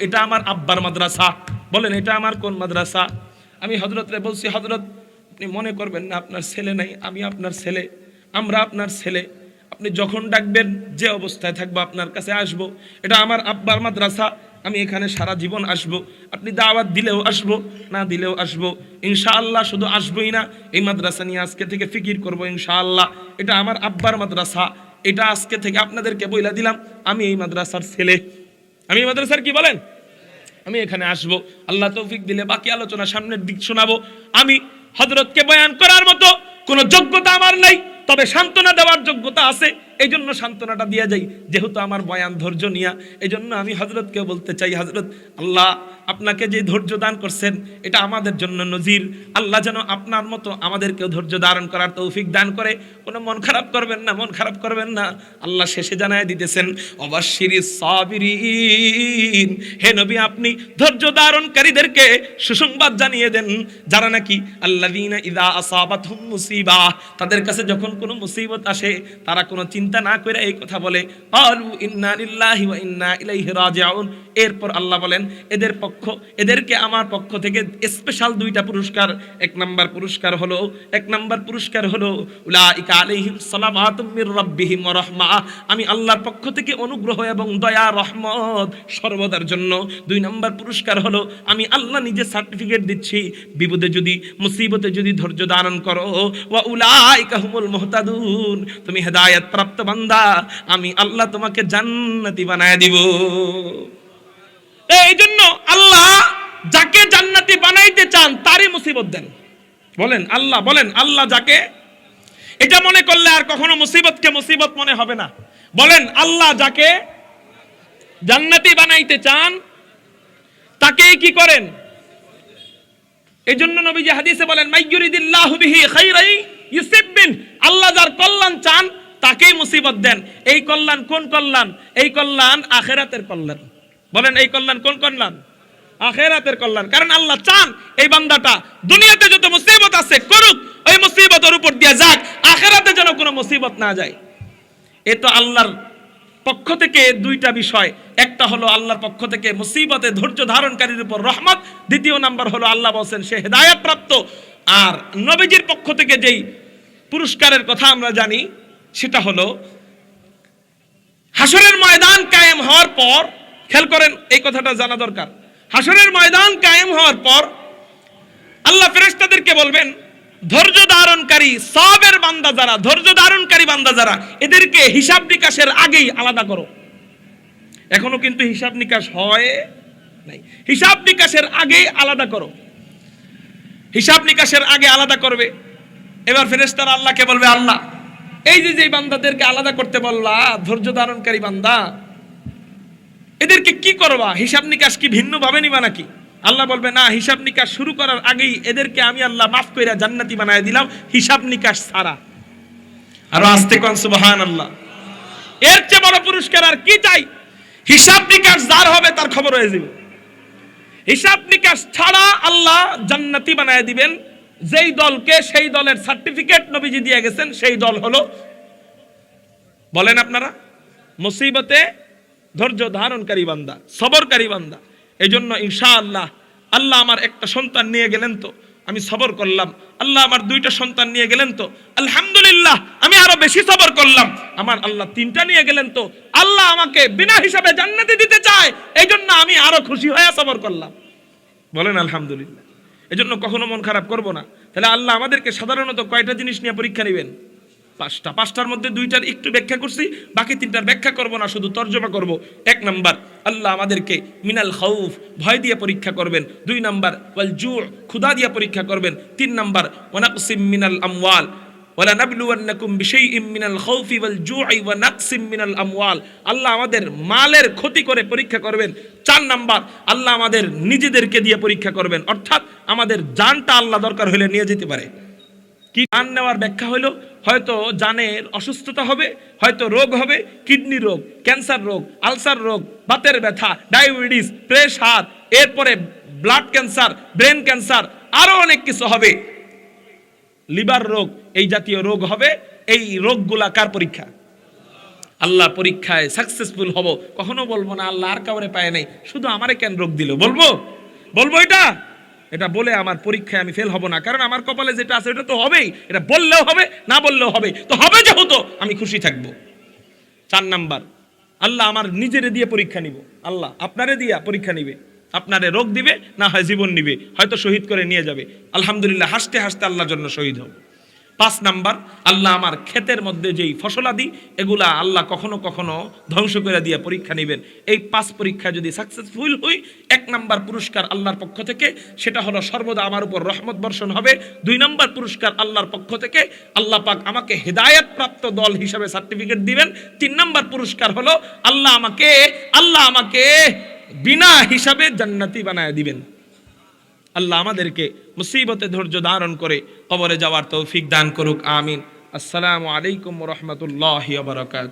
এটা আমার আব্বার মাদ্রাসা। বলেন, এটা আমার কোন মাদ্রাসা? আমি হজরতরে বলছি হজরত আপনি মনে করবেন না, আপনার ছেলে নাই, আমি আপনার ছেলে, আমরা আপনার ছেলে। আপনি যখন ডাকবেন, যে অবস্থায় থাকব, আপনার কাছে আসব। এটা আমার আব্বার মাদ্রাসা, আমি এখানে সারা জীবন আসব। আপনি দাওয়াত দিলেও আসব, না দিলেও আসব। ইনশাআল্লাহ শুধু আসবই না, এই মাদ্রাসা নিয়ে আজকে থেকে ফিকির করব ইনশাআল্লাহ। এটা আমার আব্বার মাদ্রাসা, এটা আজকে থেকে আপনাদেরকে বইলা দিলাম, আমি এই মাদ্রাসার ছেলে। আমি মাদ্রাসার কি বলেন? আমি এখানে আসব, আল্লাহ তৌফিক দিলে বাকি আলোচনা সামনের দিক শোনাবো। আমি হজরতকে বয়ান করার মতো কোনো যোগ্যতা আমার নাই, তবে সান্ত্বনা দেওয়ার যোগ্যতা আছে। এই জন্য সান্ত্বনাটা দিয়ে যাই, যেহেতু আমার বয়ান ধৈর্য নিয়া। এই জন্য আমি হজরতকে বলতে চাই হজরত আল্লাহ আপনাকে যে ধৈর্য দান করছেন, এটা আমাদের জন্য নজির। আল্লাহ যেন আপনার মতো আমাদেরকেও ধৈর্য ধারণ করার তৌফিক দান করে। কোনো মন খারাপ করবেন না, মন খারাপ করবেন না। আল্লাহ শেষে জানায় দিতেছেন অবাশিরি সাবিরিন, হে নবী, আপনি ধৈর্য ধারণকারীদেরকে সুসংবাদ জানিয়ে দেন। যারা নাকি আল্লাযীনা ইযা আসাবাতহুম মুসিবা, তাদের কাছে যখন কোনো মুসিবত আসে, তারা কোনো চিন্তা না করে এই কথা বলে। এরপর আল্লাহ বলেন, এদের পক্ষ, এদেরকে আমার পক্ষ থেকে স্পেশাল দুইটা পুরস্কার। এক নাম্বার পুরস্কার হলো, এক নাম্বার পুরস্কার হলো, উলাইকা আমি আল্লাহর পক্ষ থেকে অনুগ্রহ এবং দয়া, রহমত সর্বদার জন্য। দুই নাম্বার পুরস্কার হলো, আমি আল্লাহ নিজে সার্টিফিকেট দিচ্ছি। বিপদে যদি, মুসিবতে যদি ধৈর্য ধারণ করো, ওয়া উলাইকা হুমুল মুহতাদুন। তুমি হেদায়েত প্রাপ্ত বান্দা, আমি আল্লাহ তোমাকে জান্নাতি বানায় দিব। এই জন্য আল্লাহ যাকে জান্নাতি বানাইতে চান, তারই মুসিবত দেন। বলেন, আল্লাহ বলেন, আল্লাহ যাকে, এটা মনে করলে আর কখনো মুসিবতকে মুসিবত মনে হবে না। বলেন, আল্লাহ যাকে জান্নাতি বানাইতে চান, তাকেই কি করেন? এই জন্য নবীজি হাদিসে বলেন, মাইয়ুরিদিল্লাহু বিহি খাইরাই ইউসিববিন। আল্লাহ যার কল্যাণ চান তাকেই মুসিবত দেন। এই কল্যাণ কোন কল্যাণ? এই কল্যাণ আখেরাতের কল্যাণ। বলেন, এই কল্যাণ কোন কল্যাণ? আখেরাতের কল্যাণ। কারণ আল্লাহ চান এই বান্দাটা দুনিয়াতে যত মুসিবত আছে করুক, ওই মুসিবতের উপর দিয়ে যাক, আখেরাতে যেন কোনো মুসিবত না যায়। এ তো আল্লাহর পক্ষ থেকে দুইটা বিষয়। একটা হলো আল্লাহর পক্ষ থেকে মুসিবতে ধৈর্য ধারণকারীর উপর রহমত। দ্বিতীয় নাম্বার হলো আল্লাহ বলছেন, সে হেদায়াত প্রাপ্ত। আর নবীজির পক্ষ থেকে যেই পুরস্কারের কথা আমরা জানি সেটা হলো হাসরের ময়দান কায়েম হওয়ার পর, খেয়াল করেন এই কথাটা জানা দরকার। হাসরের ময়দান কায়েম হওয়ার পর, আল্লাহ ফেরেশতাদেরকে বলবেন, ধৈর্য ধারণকারী, সবের বান্দা যারা, ধৈর্য ধারণকারী বান্দা যারা, এদেরকে হিসাব নিকাশের আগেই আলাদা করো। এখনও কিন্তু হিসাব নিকাশ হয় নাই। হিসাব নিকাশের আগেই আলাদা করো। হিসাব নিকাশের আগে আলাদা করবে। এবার ফেরেশতারা আল্লাহকে বলবে, আল্লাহ এই যে যে বান্দাদেরকে আলাদা করতে বললা, ধৈর্য ধারণকারী বান্দা, এদেরকে কি করবা? হিসাব নিকাশ কি ভিন্ন ভাবে নিবা নাকি? আল্লাহ বলবে, না, হিসাব নিকাশ শুরু করার আগেই এদেরকে আমি আল্লাহ মাফ কইরা জান্নাতি বানায় দিলাম, হিসাব নিকাশ ছাড়া। আরও আস্তে কোন সুবহান আল্লাহ এর চেয়ে বড় পুরস্কার আর কি চাই? হিসাব নিকাশ যার হবে তার খবর হয়ে যাবে। হিসাব নিকাশ ছাড়া আল্লাহ জান্নাতি বানায় দিবেন যেই দলকে সেই দলের সার্টিফিকেট নবীজি দিয়ে গেছেন, সেই দল হলো, বলেন আপনারা, মুসিবতে ধৈর্য ধারণকারী বান্দা, সবরকারী বান্দা। এই জন্য ইনশাআল্লাহ, আল্লাহ আমার একটা সন্তান নিয়ে গেলেন তো, আমি সবর করলাম। আল্লাহ আমার দুইটা সন্তান নিয়ে গেলেন তো, আলহামদুলিল্লাহ, আমি আরও বেশি সবর করলাম। আমার আল্লাহ তিনটা নিয়ে গেলেন তো, আল্লাহ আমাকে বিনা হিসাবে জান্নাতি দিতে চায় এই জন্য আমি আরও খুশি হয়ে সবর করলাম। বলেন আলহামদুলিল্লাহ। এই জন্য কখনো মন খারাপ করব না। তাহলে আল্লাহ আমাদেরকে সাধারণত কয়টা জিনিস নিয়ে পরীক্ষা নেবেন? পাঁচটা। পাঁচটার মধ্যে দুইটার একটু ব্যাখ্যা করছি, বাকি তিনটার ব্যাখ্যা করব না, শুধু তর্জমা করব। এক নাম্বার, আল্লাহ আমাদেরকে মিনাল খাউফ, ভয় দিয়ে পরীক্ষা করবেন। দুই নাম্বার, ওয়াল জু ক্ষুদা দিয়ে পরীক্ষা করবেন। তিন নাম্বার, ওয়ানাকসিম মিনাল আমওয়াল ওয়ালা নাবলুয়ান্নাকুম বিশাইইম মিনাল খাউফি ওয়াল জুই ওয়া নাকসিম মিনাল আমওয়াল। আল্লাহ আমাদের মালের ক্ষতি করে পরীক্ষা করবেন। চার নাম্বার, আল্লাহ আমাদের নিজেদেরকে দিয়ে পরীক্ষা করবেন। অর্থাৎ আমাদের জানটা আল্লাহ দরকার হলে নিয়ে যেতে পারে। কি জান নেওয়ার ব্যাখ্যা হলো হয়তো জানের অসুস্থতা হবে, হয়তো রোগ হবে, কিডনি রোগ, ক্যান্সার রোগ, আলসার রোগ, বাতের ব্যথা, ডায়াবেটিস, প্রেশার, এরপরে ব্লাড ক্যান্সার, ব্রেন ক্যান্সার, আরও অনেক কিছু হবে। লিভার রোগ, এই জাতীয় রোগ হবে, এই রোগগুলা কার পরীক্ষা? আল্লাহ পরীক্ষায় সাকসেসফুল হব। কখনো বলব না, আল্লাহ আর কাউরে পায় নাই। শুধু আমারে কেন রোগ দিল? বলব? বলব এটা? এটা বলে আমার পরীক্ষায় আমি ফেল হব না। কারণ আমার কপালে যেটা আছে এটা তো হবেই। এটা বললেও হবে, না বললেও হবে। তো হবে যেহেতু, আমি খুশি থাকব। চার নাম্বার, আল্লাহ আমার নিজেরে দিয়ে পরীক্ষা নিব। আল্লাহ আপনারে দিয়া পরীক্ষা নিবে। আপনারে রোগ দিবে, না হয় জীবন নিবে। হয়তো শহীদ করে নিয়ে যাবে। আলহামদুলিল্লাহ, হাসতে হাসতে আল্লাহর জন্য শহীদ হব। পাঁচ নাম্বার, আল্লাহ আমার ক্ষেতের মধ্যে যেই ফসলাদি এগুলা আল্লাহ কখনো কখনো ধ্বংস করে দিয়ে পরীক্ষা নেবেন। এই পাঁচ পরীক্ষা যদি সাকসেসফুল হই, এক নাম্বার পুরস্কার আল্লাহর পক্ষ থেকে, সেটা হলো সর্বদা আমার উপর রহমত বর্ষণ হবে। দুই নাম্বার পুরস্কার আল্লাহর পক্ষ থেকে, আল্লাহ পাক আমাকে হেদায়েত প্রাপ্ত দল হিসাবে সার্টিফিকেট দিবেন। তিন নাম্বার পুরস্কার হলো, আল্লাহ আমাকে আল্লাহ আমাকে বিনা হিসাবে জান্নাতি বানায় দিবেন। আল্লাহ আমাদেরকে মুসিবতে ধৈর্য ধারণ করে কবরে যাওয়ার তৌফিক দান করুক, আমিন। আসসালামু আলাইকুম রহমতুল্লাহ বারকাত